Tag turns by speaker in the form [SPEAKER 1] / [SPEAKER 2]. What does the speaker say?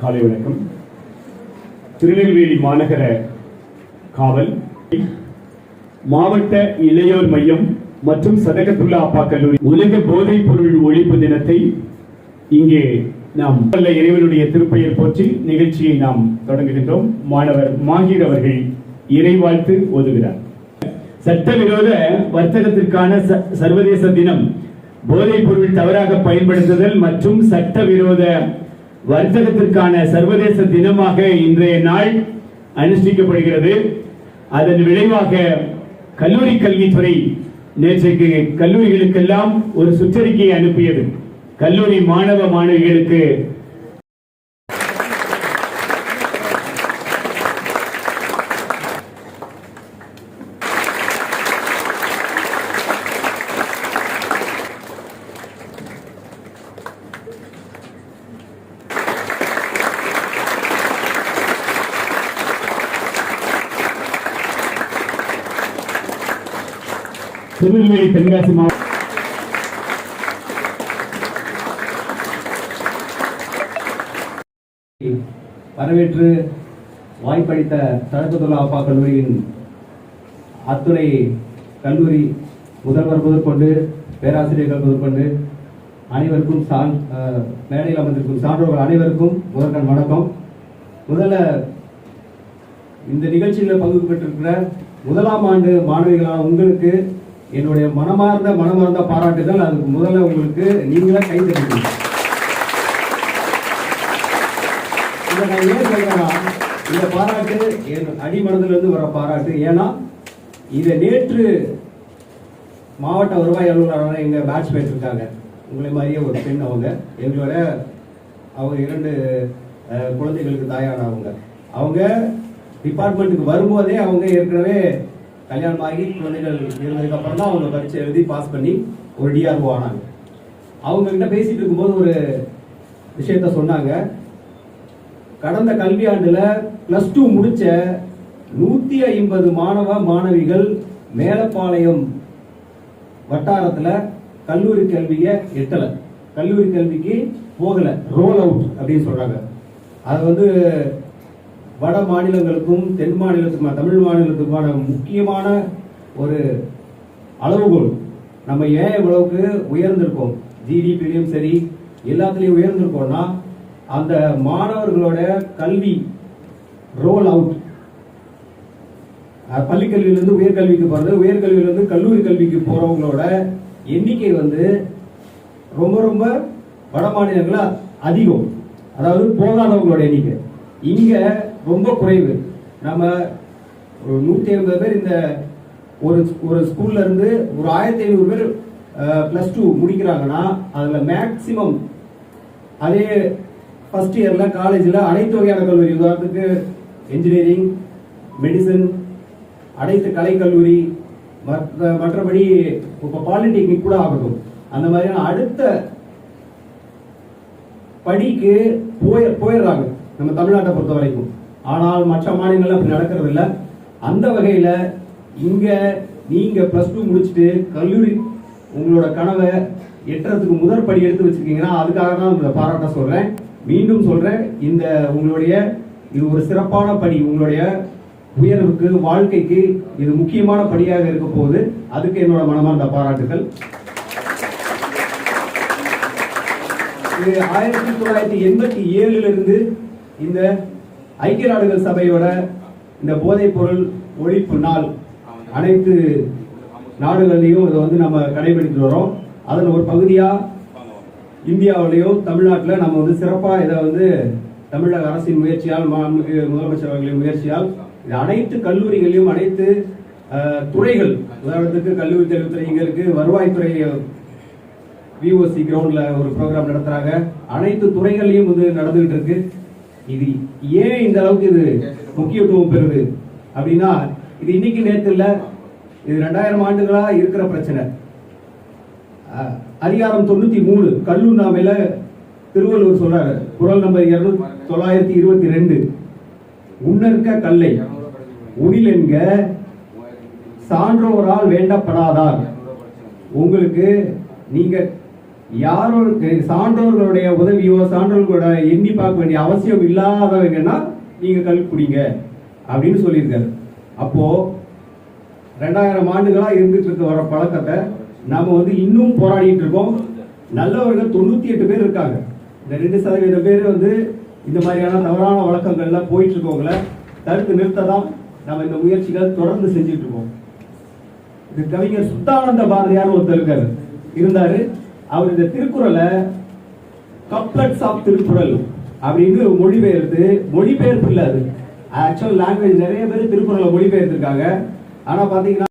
[SPEAKER 1] காலை வணக்கம். திருநெல்வேலி மாநகர காவல் மாவட்ட இளையோர் மையம் மற்றும் சதகத்துல்லா அப்பா கல்லூரி உலக போதைப் பொருள் ஒழிப்பு தினத்தை இங்கே நாம் நல்ல இறைவனுடைய திருப்பெயர் போற்றி நிகழ்ச்சியை நாம் தொடங்குகின்றோம். மாணவர் மாஹீர் அவர்கள் இறைவாழ்த்து ஓதுகிறார். சட்டவிரோத வர்த்தகத்திற்கான ச- சர்வதேச தினம் போதைப் பொருள் தவறாக பயன்படுத்துதல் மற்றும் சட்டவிரோத வர்த்தகத்திற்கான சர்வதேச தினமாக இன்றைய நாள் அனுஷ்டிக்கப்படுகிறது. அதன் விளைவாக கல்லூரி கல்வித்துறை நேற்றைக்கு கல்லூரிகளுக்கெல்லாம் ஒரு சுற்றறிக்கையை அனுப்பியது. கல்லூரி மாணவ மாணவிகளுக்கு திருநெல்வேலி தென்காசி மாவட்டம்
[SPEAKER 2] வரவேற்று வாய்ப்பளித்த சரகதுல்லா அப்பா கல்லூரியின் அத்துறை கல்லூரி முதல்வர் முதற்கொண்டு பேராசிரியர்கள் முதற்கொண்டு அனைவருக்கும் சான் மேடையில் அமர்ந்திருக்கும் சான்றோர்கள் அனைவருக்கும் முதற்கண் வணக்கம். முதல்ல இந்த நிகழ்ச்சியில் பங்கு பெற்றிருக்கிற முதலாம் ஆண்டு மாணவிகளான உங்களுக்கு என்னுடைய மனமார்ந்த மனமார்ந்த பாராட்டுதல் அதுக்கு முதல்ல உங்களுக்கு நீங்களே கை தட்டுங்க இதை நான் ஏன் சொல்றேன்னா இந்த பாராட்டு என் அடிமனதிலிருந்து வர பாராட்டு. ஏன்னா இதை நேற்று மாவட்ட வருவாய் அலுவலரான எங்க பேட்ச் இருக்காங்க. உங்களை மாதிரியே ஒரு பெண் அவங்க. எங்களோட அவங்க இரண்டு குழந்தைகளுக்கு தாயானவங்க அவங்க. டிபார்ட்மெண்ட்டுக்கு வரும்போதே அவங்க ஏற்கனவே கல்யாணம் ஆகி குழந்தைகள் இருந்ததுக்கு அப்புறம் தான் அவங்க பரீட்சை எழுதி பாஸ் பண்ணி ஒரு டிஆர்ஓ ஆனாங்க. அவங்க கிட்ட பேசிட்டு இருக்கும்போது ஒரு விஷயத்த சொன்னாங்க. கடந்த கல்வியாண்டில் பிளஸ் டூ முடிச்ச நூத்தி ஐம்பது மாணவ மாணவிகள் மேலப்பாளையம் வட்டாரத்துல கல்லூரி கல்விய எட்டல. கல்லூரி கல்விக்கு போகல. ரோல் அவுட் அப்படின்னு சொல்றாங்க. அது வந்து வட மாநிலங்களுக்கும் தென் மாநிலத்துக்குமான தமிழ் மாநிலத்துக்குமான முக்கியமான ஒரு அளவுகோல். நம்ம ஏன் இவ்வளவுக்கு உயர்ந்திருக்கோம்? ஜிடிபிலையும் சரி எல்லாத்துலேயும் உயர்ந்திருக்கோம்னா அந்த மாணவர்களோட கல்வி ரோல் அவுட் பள்ளிக்கல்வியிலிருந்து உயர்கல்விக்கு போகிறது உயர்கல்வியிலிருந்து கல்லூரி கல்விக்கு போகிறவங்களோட எண்ணிக்கை வந்து ரொம்ப ரொம்ப வட மாநிலங்களில் அதிகம். அதாவது போகாதவங்களோட எண்ணிக்கை. இங்கே ரொம்ப குறைவு. நம்ம ஒரு நூத்தி ஐம்பது பேர் இந்த ஒரு ஒரு ஸ்கூல்ல இருந்து ஒரு ஆயிரத்தி ஐநூறு பேர் பிளஸ் டூ முடிக்கிறாங்கன்னா அதுல மேக்சிமம் அதே ஃபர்ஸ்ட் இயர்ல காலேஜில் அனைத்து வகையான கல்லூரி. உதாரணத்துக்கு இன்ஜினியரிங் மெடிசன் அனைத்து கலைக்கல்லூரி மற்ற மற்றபடி இப்போ பாலிடெக்னிக் கூட ஆகட்டும். அந்த மாதிரியான அடுத்த படிக்கு போய் போயிடுறாங்க. நம்ம தமிழ்நாட்டை பொறுத்த வரைக்கும் ஆனால் மற்ற மாநிலங்கள் அப்படி நடக்கிறது இல்லை அந்த வகையில் இங்கே நீங்கள் ப்ளஸ் டூ முடிச்சுட்டு கல்லூரி உங்களோட கனவை எட்டுறதுக்கு முதற் படி எடுத்து வச்சிருக்கீங்கன்னா அதுக்காக தான் இந்த பாராட்ட சொல்கிறேன் மீண்டும் சொல்கிறேன் இந்த உங்களுடைய இது ஒரு சிறப்பான படி உங்களுடைய உயர்வுக்கு வாழ்க்கைக்கு இது முக்கியமான படியாக இருக்க போகுது. அதுக்கு என்னோட மனமார்ந்த பாராட்டுகள். இது ஆயிரத்தி தொள்ளாயிரத்தி எண்பத்தி ஏழுல இருந்து இந்த ஐக்கிய நாடுகள் சபையோட இந்த போதைப் பொருள் ஒழிப்பு நாள் அனைத்து நாடுகள்லையும் இதை வந்து நம்ம கடைபிடித்து வரோம். அதில் ஒரு பகுதியா இந்தியாவிலையும் தமிழ்நாட்டில் நம்ம வந்து சிறப்பாக இதை வந்து தமிழக அரசின் முயற்சியால் முதலமைச்சர் அவர்களின் முயற்சியால் இது அனைத்து கல்லூரிகளையும் அனைத்து துறைகள் உதாரணத்துக்கு கல்லூரி தெரிவித்துறை இங்கே இருக்கு வருவாய்த்துறை விஓசி கிரவுண்டில் ஒரு ப்ரோக்ராம் நடத்துகிறாங்க அனைத்து துறைகள்லையும் இது நடந்துகிட்டு இருக்கு. இது ஏன் இந்த அளவுக்கு இது முக்கியத்துவம் பெறுது? அப்படின்னா இது இன்னைக்கு நேற்று இல்ல இது ரெண்டாயிரம் ஆண்டுகளா இருக்கிற பிரச்சனை. அதிகாரம் தொண்ணூத்தி மூணு கல்லுண்ணாமையில திருவள்ளுவர் சொல்றாரு. குரல் நம்பர் இருநூத்தி தொள்ளாயிரத்தி இருபத்தி ரெண்டு. உன்னற்க கல்லை உனில் என்க சான்றோரால் வேண்டப்படாதார். உங்களுக்கு நீங்க யாரும் சான்றோர்களுடைய உதவியோ சான்றோர்களோட எண்ணி பார்க்க வேண்டிய அவசியம் இல்லாதவங்கன்னா நீங்க கல் குடிங்க அப்படின்னு சொல்லியிருக்காரு. அப்போ ரெண்டாயிரம் ஆண்டுகளா இருந்துட்டு இருக்க வர பழக்கத்தை நாம வந்து இன்னும் போராடிட்டு இருக்கோம். நல்லவர்கள் தொண்ணூத்தி எட்டு பேர் இருக்காங்க. இந்த ரெண்டு சதவீதம் பேர் வந்து இந்த மாதிரியான தவறான வழக்கங்கள்ல போயிட்டு இருக்கவங்கள தடுத்து நிறுத்த தான் நம்ம இந்த முயற்சிகள் தொடர்ந்து செஞ்சுட்டு இருக்கோம். இது கவிஞர் சுத்தானந்த பாரதியார் ஒருத்தர் இருக்காரு. இருந்தாரு. அவர் இந்த திருக்குறளை கப்லட்ஸ் ஆஃப் திருக்குறள் அப்படின்னு மொழிபெயர்த்து மொழிபெயர்ப்பு இல்லை அது. ஆக்சுவல் லாங்குவேஜ் நிறைய பேர் திருக்குறளை மொழிபெயர்த்திருக்காங்க. ஆனா பாத்தீங்கன்னா